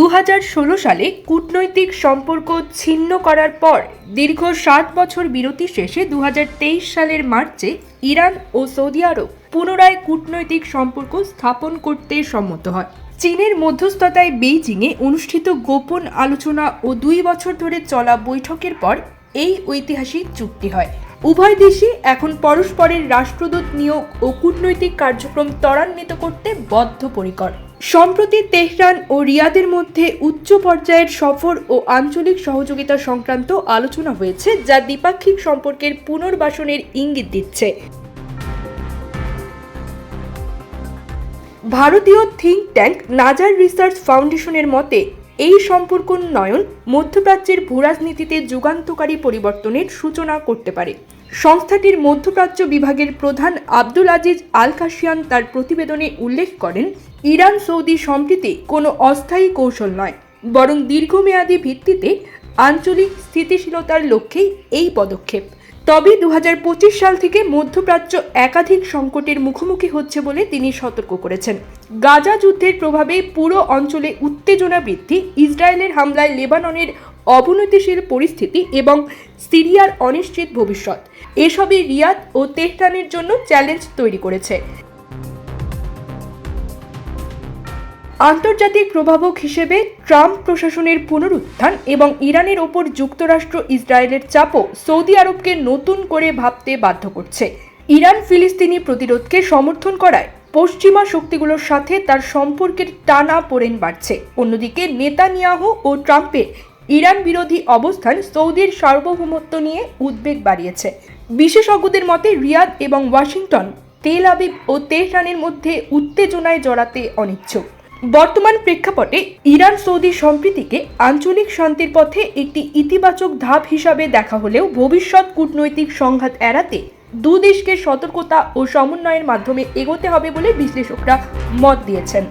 দু হাজার ষোলো সালে কূটনৈতিক সম্পর্ক ছিন্ন করার পর দীর্ঘ সাত বছর বিরতি শেষে দু হাজার তেইশ সালের মার্চে ইরান ও সৌদি আরব পুনরায় কূটনৈতিক সম্পর্ক স্থাপন করতে সম্মত হয়। চীনের মধ্যস্থতায় বেইজিংয়ে অনুষ্ঠিত গোপন আলোচনা ও দুই বছর ধরে চলা বৈঠকের পর এই ঐতিহাসিক চুক্তি হয়। উভয় দেশই এখন পরস্পরের রাষ্ট্রদূত নিয়োগ ও কূটনৈতিক কার্যক্রম ত্বরান্বিত করতে বদ্ধপরিকর। সম্প্রতি তেহরান ও রিয়াদের মধ্যে উচ্চ পর্যায়ের সফর ও আঞ্চলিক সহযোগিতা সংক্রান্ত আলোচনা হয়েছে, যা দ্বিপাক্ষিক সম্পর্কের পুনর্বাসনের ইঙ্গিত দিচ্ছে। ভারতীয় থিঙ্ক ট্যাঙ্ক নাজার রিসার্চ ফাউন্ডেশনের মতে, এই সম্পর্ক উন্নয়ন মধ্যপ্রাচ্যের ভূরাজনীতিতে যুগান্তকারী পরিবর্তনের সূচনা করতে পারে। সংস্থাটির মধ্যপ্রাচ্য বিভাগের প্রধান আব্দুল আজিজ আল কাশিয়ান তার প্রতিবেদনে উল্লেখ করেন ইরান সৌদি সম্প্রীতি কোনো অস্থায়ী কৌশল নয়, বরং দীর্ঘমেয়াদী ভিত্তিতে আঞ্চলিক স্থিতিশীলতার লক্ষ্যেই এই পদক্ষেপ। তবে দু হাজার পঁচিশ সাল থেকে মধ্যপ্রাচ্য একাধিক সংকটের মুখোমুখি হচ্ছে বলে তিনি সতর্ক করেছেন। গাজা যুদ্ধের প্রভাবে পুরো অঞ্চলে উত্তেজনা বৃদ্ধি, ইসরায়েলের হামলায় লেবাননের অবনতিশীল পরিস্থিতি এবং সিরিয়ার অনিশ্চিত ভবিষ্যৎ। এসবই রিয়াদ ও তেহরানের জন্য চ্যালেঞ্জ তৈরি করেছে। আন্তর্জাতিক প্রভাবক হিসেবে ট্রাম্প প্রশাসনের পুনরুত্থান এবং ইরানের ওপর যুক্তরাষ্ট্র ইসরায়েলের চাপও সৌদি আরবকে নতুন করে ভাবতে বাধ্য করছে। ইরান ফিলিস্তিনি প্রতিরোধকে সমর্থন করায় পশ্চিমা শক্তিগুলোর সাথে তার সম্পর্কের টানা পোড়েন বাড়ছে। অন্যদিকে নেতানিয়াহু ও ট্রাম্পের ইরান বিরোধী অবস্থান সৌদির সার্বভৌমত্ব নিয়ে উদ্বেগ বাড়িয়েছে। বিশেষজ্ঞদের মতে, রিয়াদ এবং ওয়াশিংটন তেল আবিব ও তেহরানের মধ্যে উত্তেজনায় জড়াতে অনিচ্ছুক। বর্তমান প্রেক্ষাপটে ইরান সৌদি সম্প্রীতিকে আঞ্চলিক শান্তির পথে একটি ইতিবাচক ধাপ হিসাবে দেখা হলেও ভবিষ্যৎ কূটনৈতিক সংঘাত এড়াতে দু দেশকে সতর্কতা ও সমন্বয়ের মাধ্যমে এগোতে হবে বলে বিশ্লেষকরা মত দিয়েছেন।